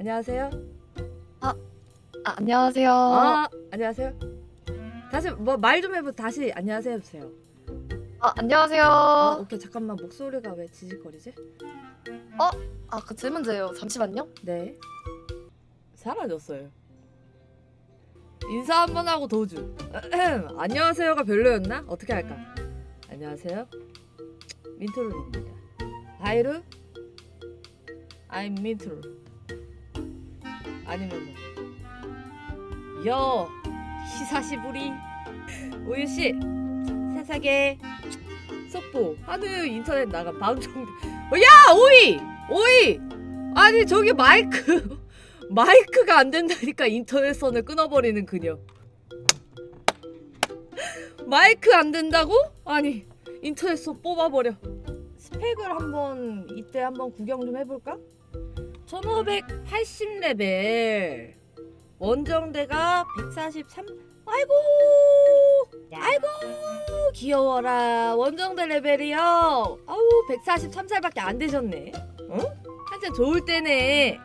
안녕하세요. 아, 안녕하세요. 아, 안녕하세요. 다시 뭐 말 좀 해보. 다시 안녕하세요 해주세요. 아, 안녕하세요. 아, 오케이 잠깐만 목소리가 왜 지직거리지? 아, 그 질문제요. 잠시만요. 네. 사라졌어요. 인사 한번 하고 도주. 안녕하세요가 별로였나? 어떻게 할까? 안녕하세요. 민트롤입니다. 하이루? I'm 민트롤. 아니면 뭐. 여 히사시부리 우유 씨 세상에 속보 하늘 인터넷 나가 방송. 어, 야 오이 오이 아니 저기 마이크 마이크가 안 된다니까 인터넷 선을 끊어버리는 그녀. 마이크 안 된다고? 아니 인터넷 선 뽑아버려. 스펙을 한번 이때 한번 구경 좀 해볼까? 1580레벨. 원정대가 143 아이고! 아이고! 귀여워라. 원정대 레벨이요. 아우 143살밖에 안 되셨네. 어? 한참 좋을 때네.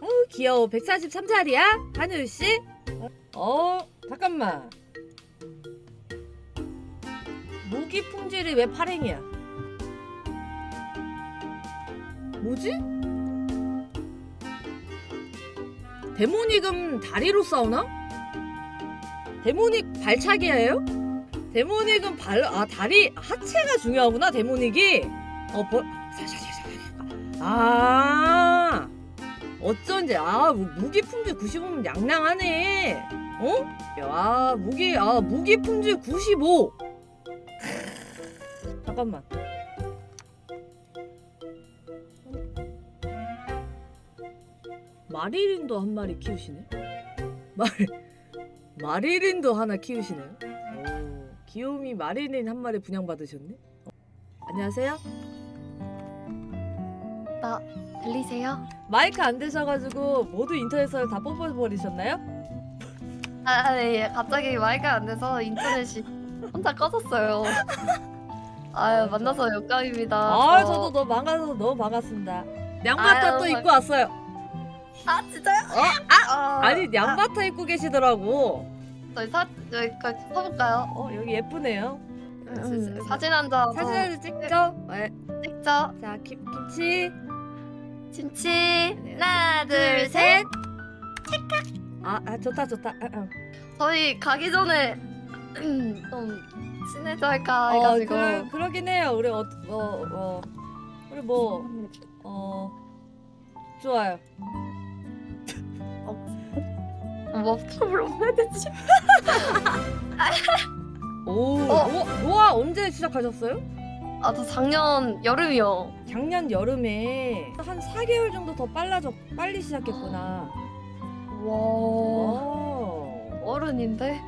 아우 귀여워. 143살이야? 하늘씨? 어 잠깐만. 무기 품질이 왜 파랭이야? 뭐지? 데모닉은 다리로 싸우나? 데모닉 발차기예요? 데모닉은 발, 아 다리 하체가 중요하구나 데모닉이. 어 버, 아 어쩐지 아 무- 무기 품질 95면 양양하네. 어? 아 무기 아 무기 품질 95. 잠깐만. 마리린도 한 마리 키우시네. 말 마리린도 하나 키우시네요. 오, 귀요미 마리린 한 마리 분양받으셨네. 어, 안녕하세요. 나 들리세요? 마이크 안 되셔가지고 모두 인터넷을 다 뽑아버리셨나요? 아, 네, 예. 갑자기 마이크가 안 돼서 인터넷이 혼자 꺼졌어요. 아유, 만나서 영광입니다. 아, 저- 저도 너무 반가워서 너무 반갑습니다. 아유, 반- 입고 왔어요. 아, 진짜요? 어? 아, 아니 양바타 입고 계시더라고. 저희 사, 저희 거 써볼까요? 어 여기 예쁘네요. 음, 사진 한 장. 사진 한 찍죠. 네. 찍죠. 자 김, 김치. 김치. 네. 하나, 둘, 둘, 셋. 아, 아 좋다 좋다. 아, 아. 저희 가기 전에 좀 친해져 할까 어, 해가지고. 그, 그러긴 해요. 우리 어, 어, 어 우리 뭐 어, 좋아요. 뭐 프로그램 해야 되지? 오, 어. 노아, 노아 언제 시작하셨어요? 아, 저 작년 여름이요. 작년 여름에 한 4개월 정도 더 빨라져 빨리 시작했구나. 와. 오, 어른인데?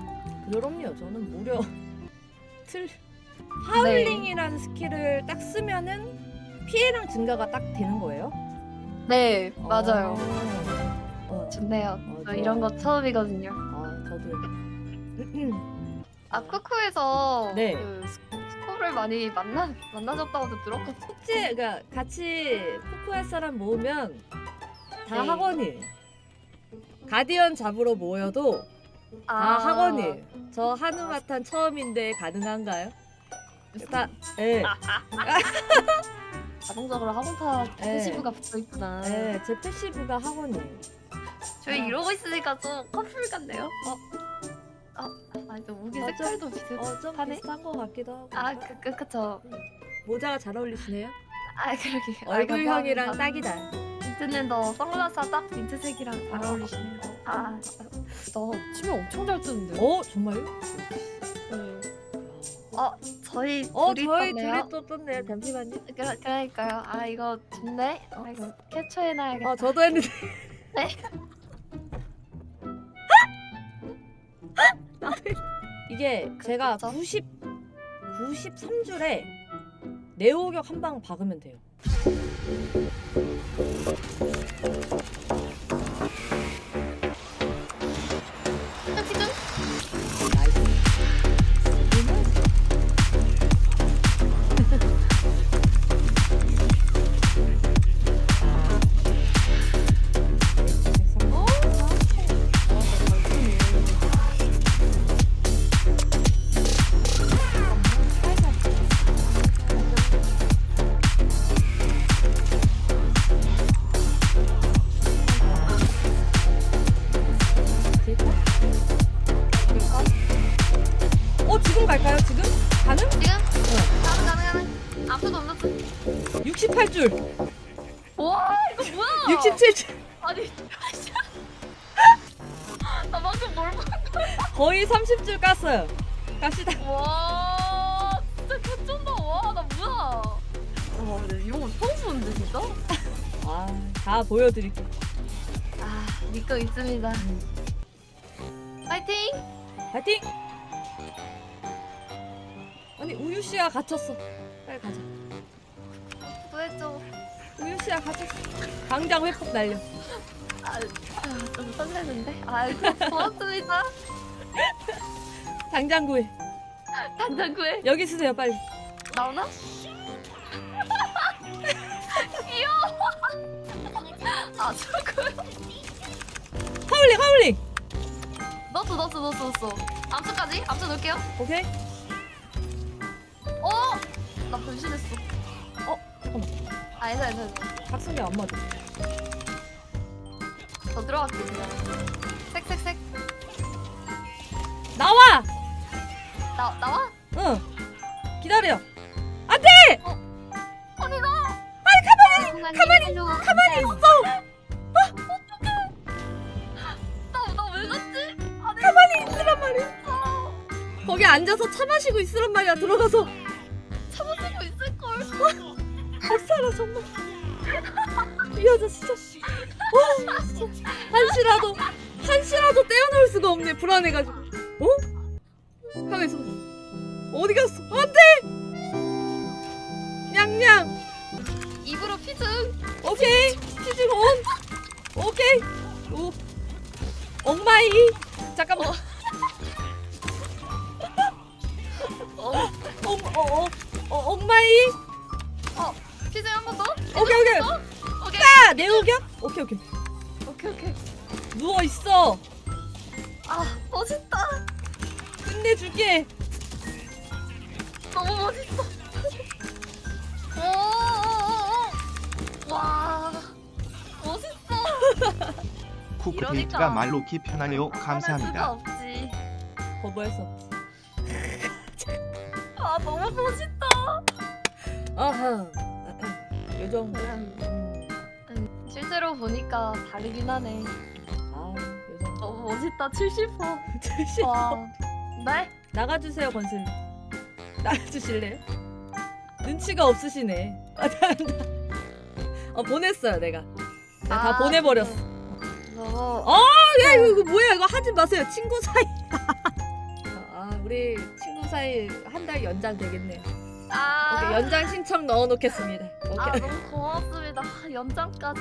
그럼요. 저는 무려 틀 하울링이라는 스킬을 딱 쓰면은 피해량 증가가 딱 되는 거예요. 네, 맞아요. 어, 좋네요. 어, 저 좋아요. 이런 거 처음이거든요. 아, 저도. 아, 쿠쿠에서 네. 그 스- 스코를 많이 만나 만나셨다고도 들었거든요. 숙제 그러니까 같이 포크할 사람 모으면 다 네. 학원이 가디언 잡으러 모여도 다 아, 학원이 저 한우마탄 처음인데 가능한가요? 다 예. 자동적으로 학원타 네. 패시브가 붙어 있구나. 예, 제 패시브가 학원이에요. 저희 아. 이러고 있으니까 좀 커플 같네요. 어? 아, 아니 어, 색깔도 비슷. 어, 좀 하네? 비슷한 것 같기도 하고. 아, 그, 그, 그쵸. 모자가 잘 어울리시네요. 아, 그러게. 아, 얼굴형이랑. 딱이다. 민트님도 선글라스 딱 민트색이랑 잘 어. 어울리시네요. 아, 나 춤을 엄청 잘 추는데요? 어, 정말요? 네. 어, 저희 어, 둘이 저희 떴네요. 둘이 또 떴네요. 잠시만요. 그러, 그러니까요. 아, 이거 좋네. 아, 이거 캡처해놔야겠다. 어, 저도 했는데. 이게 제가 그쵸? 90 93줄에 네오격 한 방 박으면 돼요. 어 지금 갈까요? 지금? 가능? 지금? 가능 가능 가능. 아무도 없었어. 68줄, 와 이거 뭐야? 67줄, 아니 나 방금 뭘 봤는데? 거의 30줄 깠어요. 갑시다. 와 진짜 개쩐다. 와나 뭐야? 와 근데 이거 처음 보는데 진짜? 아, 다 보여드릴게요. 아 믿고 있습니다. 네. 파이팅! 파이팅! 아니 우유 씨가 갇혔어. 빨리 가자. 구해줘. 우유 씨가 갇혔어. 당장 회복 날려. 아, 아, 좀 설레는데? 아 고맙습니다. 당장 구해. 당장 구해. 여기 쓰세요 빨리. 나오나? 귀여워. 아 저거. 하울링 하울링. 넣었어 넣었어 넣었어 넣었어. 암수까지? 암수 넣을게요. 오케이. 어? 나 변신했어. 어 잠깐만. 아 괜찮아 괜찮아. 각성기 안 맞아. 더 들어갈게 그냥. 색색색. 나와. 나 나와? 응. 기다려. 안 돼. 아니 나. 아니 가만히 가만히 가만히 있어. 나 나왜 갔지? 아니 가만히 있으란 말이야. 아, 거기 앉아서 차 마시고 있으란 말이야. 들어가서. 못 살아 정말. 이 여자 진짜. 와 진짜 한시라도 한시라도 떼어놓을 수가 없네 불안해가지고. 어? 가만 있어. 어디 갔어? 안돼. 냥냥. 입으로 피증. 오케이. 피지 온. 오케이. 오. 엉마이. 잠깐만. 오케이, 오케이. 오케이. 아, 내우겨? 오케이, 오케이. 오케이 오케이. 누워 있어. 아 멋있다. 끝내줄게. 너무 멋있어. 오, 와, 멋있어. 쿠크테이트가 이러니까. 말로키 편하네요. 수가 감사합니다. 없지. 거부할 수 없지. 아 너무 멋있다. 아하. 요정. 그냥 음. 실제로 보니까 다르긴 하네. 아, 요정. 너무 멋있다. 70%. 어. 와. 네? 나가주세요, 건슬. 나가주실래요? 눈치가 없으시네. 아, 나, 나. 어, 보냈어요, 내가. 내가 다 아, 보내버렸어. 너무 어, 야, 이거, 이거 뭐야? 이거 하지 마세요. 친구 사이. 아, 우리 친구 사이 한 달 연장 되겠네요. 아, 오케이, 연장 신청 넣어놓겠습니다. 아 오케이. 너무 고맙습니다. 연장까지.